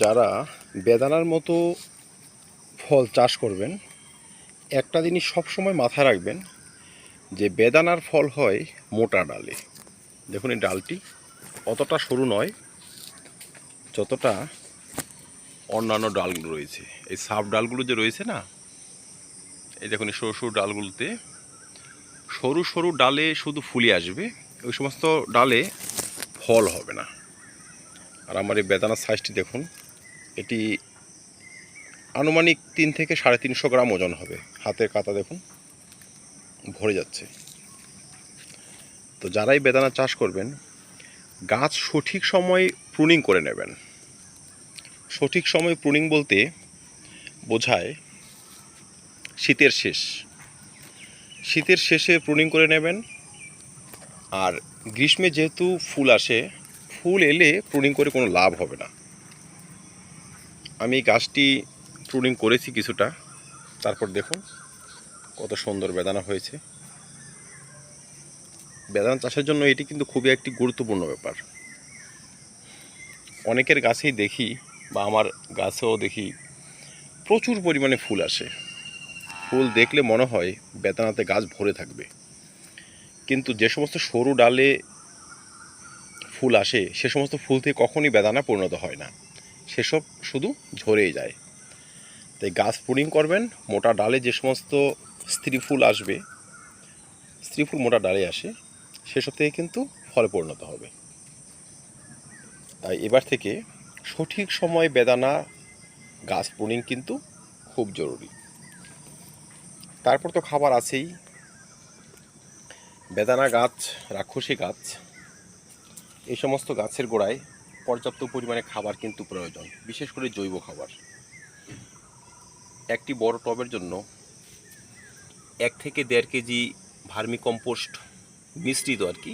যারা বেদানার মতো ফল চাষ করবেন, একটা জিনিস সবসময় মাথায় রাখবেন যে বেদানার ফল হয় মোটা ডালে। দেখুন এই ডালটি অতটা সরু নয়, যতটা অন্যান্য ডালগুলো রয়েছে। এই সাব ডালগুলো যে রয়েছে না, এই দেখুন এই সরু সরু ডালগুলোতে সরু সরু ডালে শুধু ফুলে আসবে, ওই সমস্ত ডালে ফল হবে না। আর আমার এই বেদানার সাইজটি দেখুন, এটি আনুমানিক তিন থেকে সাড়ে তিনশো গ্রাম ওজন হবে। হাতের কাতা দেখুন, ভরে যাচ্ছে। তো যারাই বেদানা চাষ করবেন, গাছ সঠিক সময় প্রুনিং করে নেবেন। সঠিক সময় প্রুনিং বলতে বোঝায় শীতের শেষ। শীতের শেষে প্রুনিং করে নেবেন, আর গ্রীষ্মে যেহেতু ফুল আসে ফুল এলে প্রুনিং করে কোনো লাভ হবে না। আমি গাছটি প্রুনিং করেছি কিছুটা, তারপর দেখুন কত সুন্দর বেদানা হয়েছে। বেদানা চাষের জন্য এটি কিন্তু খুবই একটি গুরুত্বপূর্ণ ব্যাপার। অনেকের গাছেই দেখি বা আমার গাছেও দেখি প্রচুর পরিমাণে ফুল আসে। ফুল দেখলে মনে হয় বেদানাতে গাছ ভরে থাকবে। কিন্তু যে সমস্ত সরু ডালে ফুল আসে, সে সমস্ত ফুল থেকে কখনই বেদানা পরিণত হয় না। সেসব শুধু ঝরেই যায়। তাই গাছ পুডিং করবেন, মোটা ডালে যে সমস্ত স্ত্রী ফুল আসবে, স্ত্রী ফুল মোটা ডালে আসে, সেসব থেকে কিন্তু ফলে পরিণত হবে। তাই এবার থেকে সঠিক সময় বেদানা, গাছ পুডিং কিন্তু খুব জরুরি। তারপর তো খাবার আছেই। বেদানা গাছ, রাক্ষসী গাছ এই সমস্ত গাছের গোড়ায় পর্যাপ্ত পরিমাণে খাবার কিন্তু প্রয়োজন, বিশেষ করে জৈব খাবার। একটি বড় টবের জন্য এক থেকে দেড় কেজি ভার্মি কম্পোস্ট মিশ্রিত আর কি।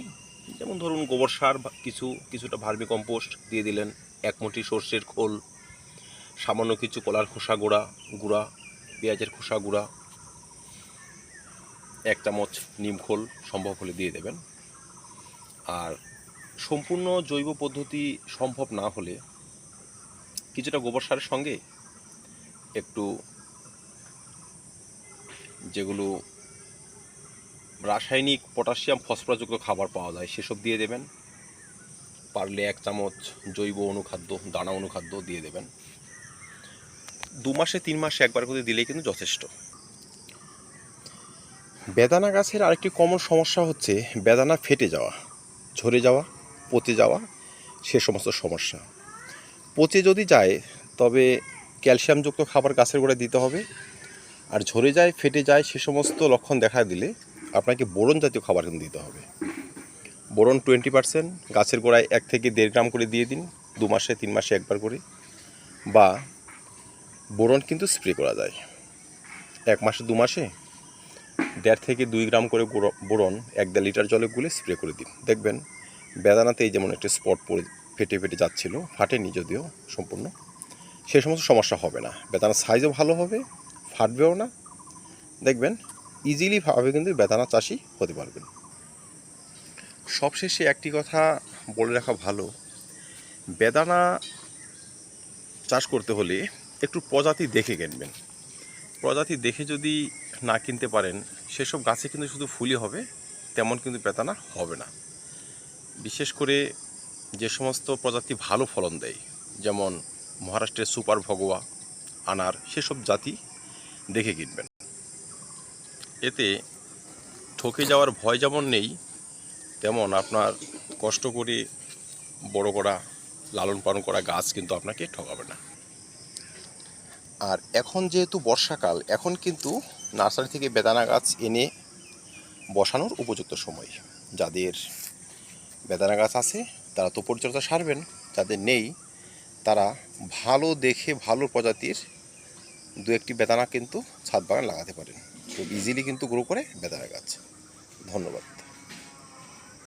যেমন ধরুন গোবর সার কিছু, কিছুটা ভার্মি কম্পোস্ট দিয়ে দিলেন, এক মুঠি সর্ষের খোল, সামান্য কিছু কলার খোসা গুঁড়া গুঁড়া, পেঁয়াজের খোসা গুঁড়া, এক চামচ নিম খোল সম্ভব হলে দিয়ে দেবেন। আর সম্পূর্ণ জৈব পদ্ধতি সম্ভব না হলে কিছুটা গোবর সারের সঙ্গে একটু যেগুলো রাসায়নিক পটাশিয়াম, ফসফরাসযুক্ত খাবার পাওয়া যায়, সেসব দিয়ে দেবেন। পারলে এক চামচ জৈব অনুখাদ্য, দানা অনুখাদ্য দিয়ে দেবেন। দু মাসে তিন মাসে একবার করে দিলেই কিন্তু যথেষ্ট। বেদানা গাছের আরেকটি কমন সমস্যা হচ্ছে বেদানা ফেটে যাওয়া, ঝরে যাওয়া। পচে যাওয়া, সে সমস্ত সমস্যা। পচে যদি যায়, তবে ক্যালসিয়ামযুক্ত খাবার গাছের গোড়ায় দিতে হবে। আর ঝরে যায়, ফেটে যায়, সে সমস্ত লক্ষণ দেখা দিলে আপনাকে বোরন জাতীয় খাবার কিন্তু দিতে হবে। বোরন টোয়েন্টি পার্সেন্ট, গাছের গোড়ায় এক থেকে দেড় গ্রাম করে দিয়ে দিন, দু মাসে, তিন মাসে একবার করে। বা বোরন কিন্তু স্প্রে করা যায়। এক মাসে, দু মাসে দেড় থেকে দুই গ্রাম করে বোরন এক দেড় লিটার জলে গুলে স্প্রে করে দিন। দেখবেন বেদানাতেই যেমন একটা স্পট পড়ে ফেটে ফেটে যাচ্ছিল, ফাটেনি যদিও সম্পূর্ণ। সে সমস্ত সমস্যা হবে না। বেদানার সাইজও ভালো হবে, ফাটবেও না। দেখবেন ইজিলি ভাবে কিন্তু বেদানা চাষি হতে পারবেন। সবশেষে একটি কথা বলে রাখা ভালো, বেদানা চাষ করতে হলে একটু প্রজাতি দেখে কিনবেন। প্রজাতি দেখে যদি না কিনতে পারেন, সেসব গাছে কিন্তু শুধু ফুলই হবে, তেমন কিন্তু বেদানা হবে না। বিশেষ করে যে সমস্ত প্রজাতি ভালো ফলন দেয়, যেমন মহারাষ্ট্রের সুপার ভগোয়া, আনার, সেসব জাতি দেখে কিনবেন। এতে ঠকে যাওয়ার ভয় যেমন নেই, তেমন আপনার কষ্ট করে বড় করা, লালন পালন করা গাছ কিন্তু আপনাকে ঠকাবে না। আর এখন যেহেতু বর্ষাকাল, এখন কিন্তু নার্সারি থেকে বেদানা গাছ এনে বসানোর উপযুক্ত সময়, যাদের বেদানা গাছ আছে, তারা তো পরিচর্যা সারবেন, যাদের নেই, তারা ভালো দেখে ভালো প্রজাতির দু একটি বেদানা কিন্তু ছাদ বাগান লাগাতে পারেন। খুব ইজিলি কিন্তু গ্রো করে বেদানা গাছ ধন্যবাদ।